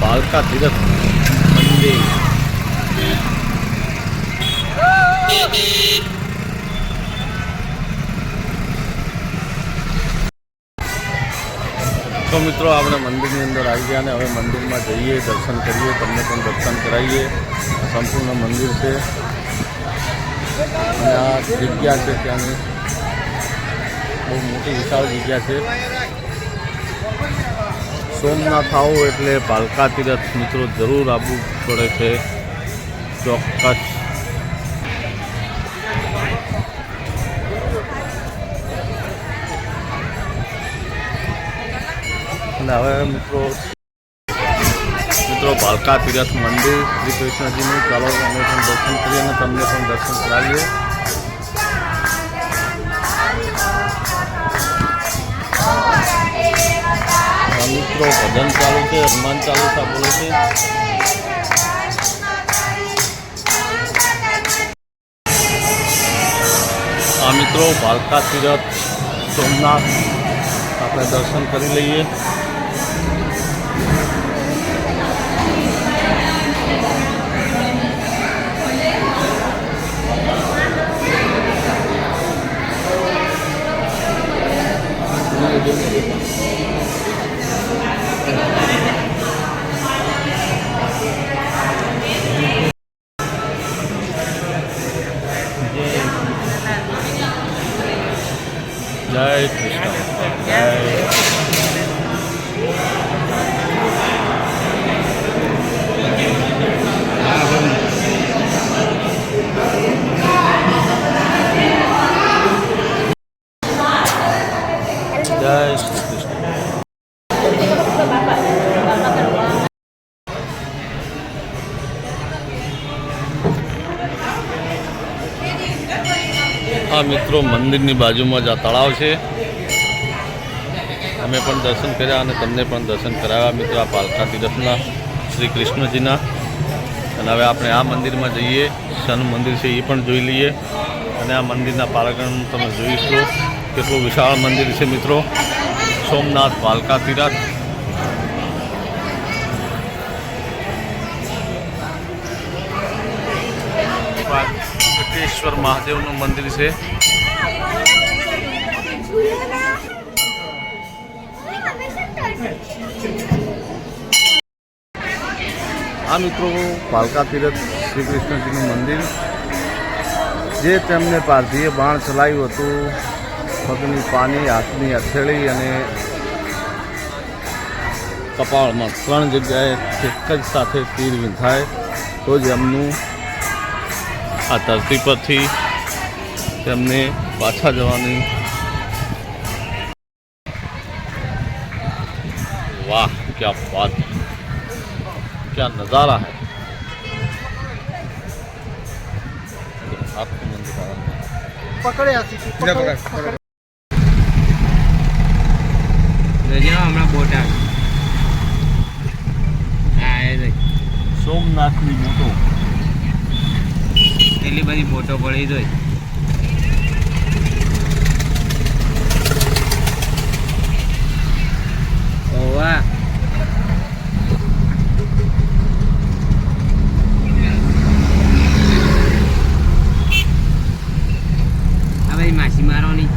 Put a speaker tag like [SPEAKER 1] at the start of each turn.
[SPEAKER 1] ભાલકા તીરથ મંદિર. તો મિત્રો, આપણે મંદિરની અંદર આવી ગયા અને હવે મંદિરમાં જઈએ, દર્શન કરીએ, તમને પણ દર્શન કરાવીએ. સંપૂર્ણ મંદિર છે. અને આ જગ્યા છે ત્યાંની. બહુ મોટી વિશાળ જગ્યા છે. સોમનાથ આવો એટલે ભાલકા તીરથ મિત્રો જરૂર આવવું પડે છે. ચોક્કસ. હવે મિત્રો મિત્રો ભાલકા તીરથ મંદિર શ્રી કૃષ્ણજીનું ચાલો અમે પણ દર્શન કરીએ અને તમને પણ દર્શન કરાવીએ. ભજન ચાલુ છે, હનુમાન ચાલીસા બોલે છે. આ મિત્રો ભાલકા તીરથ સોમનાથ. આપણે દર્શન કરી લઈએ. Jai Krishna. આ મિત્રો મંદિરની બાજુમાં જ આ તળાવ છે. અમે પણ દર્શન કર્યા અને તમને પણ દર્શન કરાવ્યા મિત્રો આ પાલકા તીરથના શ્રી કૃષ્ણજીના. અને હવે આપણે આ મંદિરમાં જઈએ. શાનું મંદિર છે એ પણ જોઈ લઈએ. અને આ મંદિરના પારાગણ તમે જોઈશું. કેટલું વિશાળ મંદિર છે મિત્રો. સોમનાથ પાલકા તીરથ મહાદેવનું મંદિર છે. આ મિત્રો, પાલકા તીરથ શ્રી કૃષ્ણજીનું મંદિર, જે તેમને પારધીએ બાણ ચલાવ્યું હતું. પગની પાની, હાથની હથેળી અને કપાળમાં ત્રણ જગ્યાએ એક જ સાથે તીર વિંધાય. તો જ એમનું આ ધરતી પરથી તેમને પાછા જવાની વાહ ક્યા બાત क्या नज़ारा है आपको मंदिर आ रहा है।
[SPEAKER 2] પકડે આથી પકડ
[SPEAKER 3] જોજો હમણાં બોટ આવે હા એ જોઈ
[SPEAKER 1] સોમનાથની મોટો
[SPEAKER 3] કેટલી બધી ફોટો પડી જોઈ. ઓવા હવે માસી મારવાની